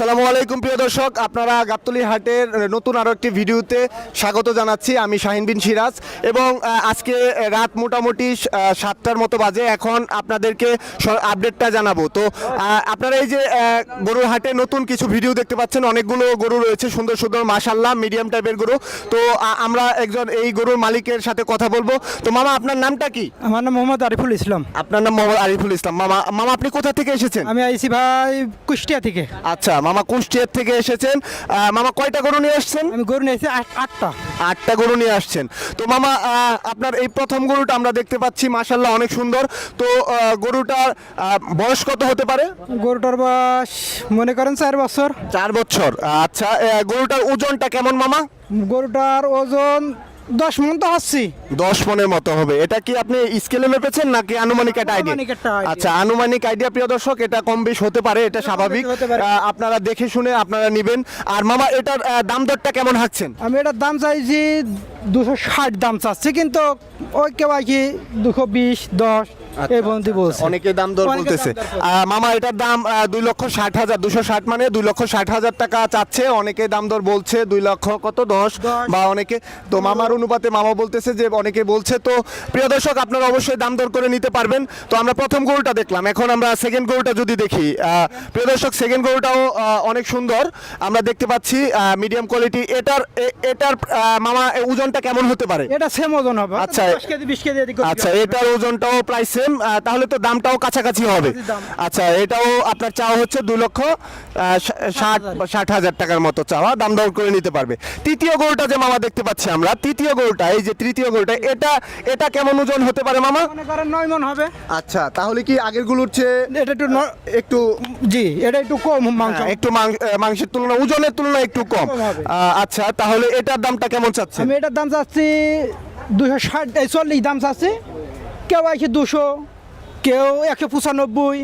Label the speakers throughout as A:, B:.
A: আসসালামু আলাইকুম প্রিয় দর্শক। আপনারা গাবতলি হাটের নতুন আরও একটি ভিডিওতে স্বাগত জানাচ্ছি। আমি শাহিন বিন সিরাজ এবং আজকে রাত মোটামুটি সাতটার মতো বাজে। এখন আপনাদেরকে আপডেটটা জানাব। তো আপনারা এই যে গরুর হাটে নতুন কিছু ভিডিও দেখতে পাচ্ছেন। অনেকগুলো গরু রয়েছে সুন্দর সুন্দর মাশাল্লাহ মিডিয়াম টাইপের গরু। তো আমরা একজন এই গরুর মালিকের সাথে কথা বলব। তো মামা আপনার নামটা কি?
B: আমার নাম মোহাম্মদ আরিফুল ইসলাম।
A: আপনার নাম মোহাম্মদ আরিফুল ইসলাম। মামা মামা আপনি কোথা থেকে এসেছেন?
B: আমি আইসি ভাই কুষ্টিয়া থেকে।
A: আচ্ছা মামা কুষ্টিয়ার থেকে এসেছেন? মামা কয়টা গরু নিয়ে এসেছেন
B: আমি গরু নিয়েছি আট- আটটা।
A: আটটা গরু নিয়ে আসছেন। তো মামা আপনার এই প্রথম গরুটা আমরা দেখতে পাচ্ছি মাশাল্লাহ অনেক সুন্দর। তো গরুটার বয়স কত হতে পারে?
B: গরুটার বয়স মনে করেন চার বছর।
A: চার বছর। আচ্ছা গরুটার ওজনটা কেমন মামা?
B: গরুটার ওজন দশ মন তো আসছি
A: দশ মনের মতো হবে। এটা কি আপনি স্কেলে মেপেছেন নাকি আনুমানিক একটা আইডিয়া
B: আনুমানিক একটা idea।
A: আচ্ছা আনুমানিক আইডিয়া প্রিয় দর্শক এটা কম বেশ হতে পারে এটা স্বাভাবিক।
B: হতে পারে।
A: আহ, আপনারা দেখে শুনে আপনারা নেবেন। আর মামা এটার আহ, দাম দরটা কেমন হাঁকছেন?
B: আমি এটার দাম চাইছি দুশো ষাট দাম চাচ্ছি কিন্তু ওই কেউ আর কি দুশো বিশ দশ এই পর্যন্ত বলছে।
A: অনেকে দাম দর বলতেছে। মামা এটার দাম দুই লক্ষ ষাট হাজার দুশো ষাট মানে দুই লক্ষ ষাট হাজার টাকা চাচ্ছে অনেকে দাম দর বলছে দুই লক্ষ কত দশ। বা অনেকে তো মামার অনুপাতে মামা বলতেছে যে অনেকে বলছে তো প্রিয় দর্শক আপনারা অবশ্যই দাম দর করে নিতে পারবেন। তো আমরা প্রথম গরুটা দেখলাম এখন আমরা সেকেন্ড গরুটা যদি দেখি প্রিয় দর্শক সেকেন্ড গরুটাও অনেক সুন্দর। আমরা দেখতে পাচ্ছি মিডিয়াম কোয়ালিটি এটার এটার মামা এ ওজনটা কেমন হতে পারে?
B: এটা সেম ওজন হবে
A: আচ্ছা।
B: দশ কেজি বিশ কেজি এদিক
A: আচ্ছা এটার ওজনটাও প্রায় সেম তাহলে তো দামটাও কাছাকাছি হবে। আচ্ছা এটাও আপনার চাওয়া হচ্ছে দুই লক্ষ আহ, ষা- ষাট ষাট হাজার টাকার মতো চাওয়া দাম দর করে নিতে পারবে। তৃতীয় গরুটা যে মামা দেখতে পাচ্ছি আমরা তৃতীয় গরুটা এই যে তৃতীয় গরুটা এটা এটা কেমন ওজন হতে পারে মামা?
B: মনে করেন নয় মন হবে।
A: আচ্ছা তাহলে কি আগেরগুলোর চেয়ে
B: এটা একটু
A: একটু
B: জি এটা একটু কম মাংস।
A: হ্যাঁ, একটু মাং- মাংসের তুলনা ওজনের তুলনায় একটু কম। আচ্ছা তাহলে এটার দামটা কেমন চাচ্ছেন?
B: আমি এটার দাম চাচ্ছি দুশো ষাট চল্লিশ দাম চাচ্ছি কেউ আছে দুশো কেউ একশো পঁচানব্বই।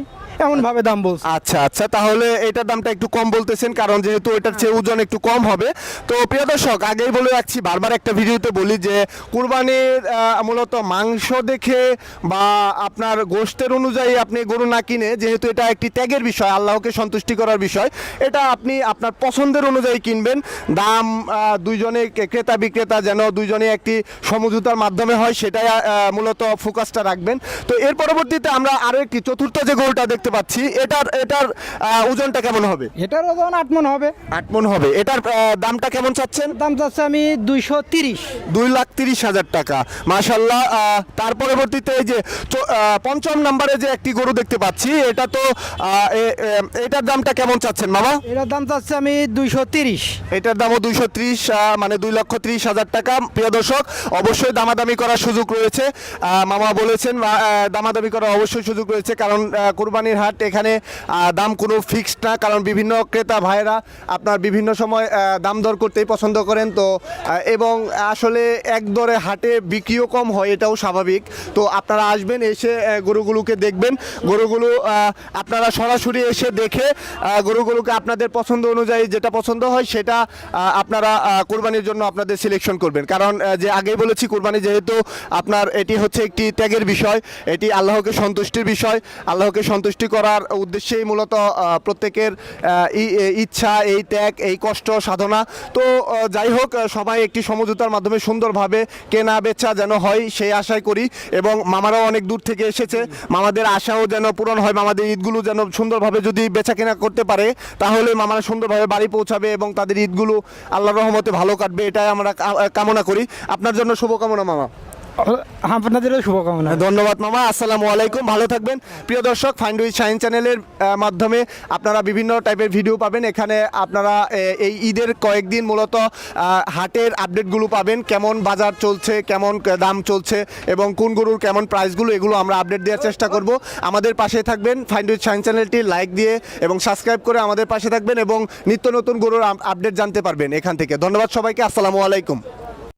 B: এমন ভাবে দাম বলছে।
A: আচ্ছা আচ্ছা তাহলে এটার দামটা একটু কম বলতেছেন, কারণ যেহেতু এটার চেয়ে ওজন একটু কম হবে। তো প্রিয় দর্শক, আগেই বলে রাখছি, বারবার একটা ভিডিওতে বলি যে, কুরবানির মূলত মাংস দেখে বা আপনার গোষ্ঠের অনুযায়ী আপনি গরু না কিনে, যেহেতু এটা একটি ত্যাগের বিষয়, আল্লাহকে সন্তুষ্টি করার বিষয়, এটা আপনি আপনার পছন্দের অনুযায়ী কিনবেন। দাম দুইজনে ক্রেতা বিক্রেতা যেন দুইজনে একটি সমঝোতার মাধ্যমে হয়, সেটাই মূলত ফোকাসটা রাখবেন। তো এর পরবর্তীতে আমরা আরও একটি চতুর্থ যে গরুটা দেখতে পাচ্ছি। এটার এটার ওজনটা কেমন হবে?
B: এটার ওজন আট মন হবে।
A: আট মন হবে। এটার দামটা কেমন চাচ্ছেন?
B: দাম চাচ্ছে আমি দুইশো তিরিশ।
A: দুই লাখ তিরিশ হাজার টাকা। মাশাল্লাহ তার পরবর্তীতে এই যে পঞ্চম নম্বরে যে একটি গরু দেখতে পাচ্ছি এটা তো এটার দামটা কেমন চাচ্ছেন মামা?
B: এটার দাম চাচ্ছে আমি দুইশো তিরিশ।
A: এটার দামও দুইশো ত্রিশ মানে দুই লক্ষ ত্রিশ হাজার টাকা। প্রিয় দর্শক অবশ্যই দামাদামি করার সুযোগ রয়েছে। মামা বলেছেন দামাদামি করার অবশ্যই সুযোগ রয়েছে কারণ আহ, কুরবানির হাট এখানে দাম কোনো ফিক্সড না, কারণ বিভিন্ন ক্রেতা ভাইয়েরা আপনার বিভিন্ন সময় দাম দর করতেই পছন্দ করেন। তো এবং আসলে এক দরে হাটে বিক্রিও কম হয়, এটাও স্বাভাবিক। তো আপনারা আসবেন, এসে গরুগুলোকে দেখবেন। গরুগুলো আপনারা সরাসরি এসে দেখে গরুগুলোকে আপনাদের পছন্দ অনুযায়ী যেটা পছন্দ হয়, সেটা আপনারা কোরবানির জন্য আপনাদের সিলেকশন করবেন। কারণ যে আগেই বলেছি, কোরবানি যেহেতু আপনার, এটি হচ্ছে একটি ত্যাগের বিষয়, এটি আল্লাহকে সন্তুষ্টির বিষয়, আল্লাহকে সন্তুষ্টি করার উদ্দেশ্যেই মূলত প্রত্যেকের ইচ্ছা, এই ত্যাগ, এই কষ্ট, সাধনা। তো যাই হোক সবাই একটি সমঝোতার মাধ্যমে সুন্দরভাবে কেনা বেচা যেন হয়, সেই আশাই করি। এবং মামারাও অনেক দূর থেকে এসেছে। মামাদের আশাও যেন পূরণ হয়, মামাদের ঈদগুলো যেন সুন্দরভাবে যদি বেচা কেনা করতে পারে, তাহলে মামারা সুন্দরভাবে বাড়ি পৌঁছাবে এবং তাদের ঈদগুলো আল্লাহর রহমতে ভালো কাটবে, এটাই আমরা কামনা করি। আপনার জন্য শুভকামনা, মামা।
B: আপনাদেরও শুভকামনা।
A: ধন্যবাদ মামা, আসসালামু আলাইকুম, ভালো থাকবেন। প্রিয় দর্শক ফাইন্ড উইথ সাইন চ্যানেলের মাধ্যমে আপনারা বিভিন্ন টাইপের ভিডিও পাবেন। এখানে আপনারা এই ঈদের কয়েকদিন মূলত হাটের আপডেটগুলো পাবেন। কেমন বাজার চলছে, কেমন দাম চলছে, এবং কোন গরুর কেমন প্রাইসগুলো এগুলো আমরা আপডেট দেওয়ার চেষ্টা করব। আমাদের পাশে থাকবেন ফাইন্ড উইথ সাইন চ্যানেলটি লাইক দিয়ে এবং সাবস্ক্রাইব করে আমাদের পাশে থাকবেন এবং নিত্য নতুন গরুর আপডেট জানতে পারবেন এখান থেকে। ধন্যবাদ সবাইকে, আসসালামু আলাইকুম।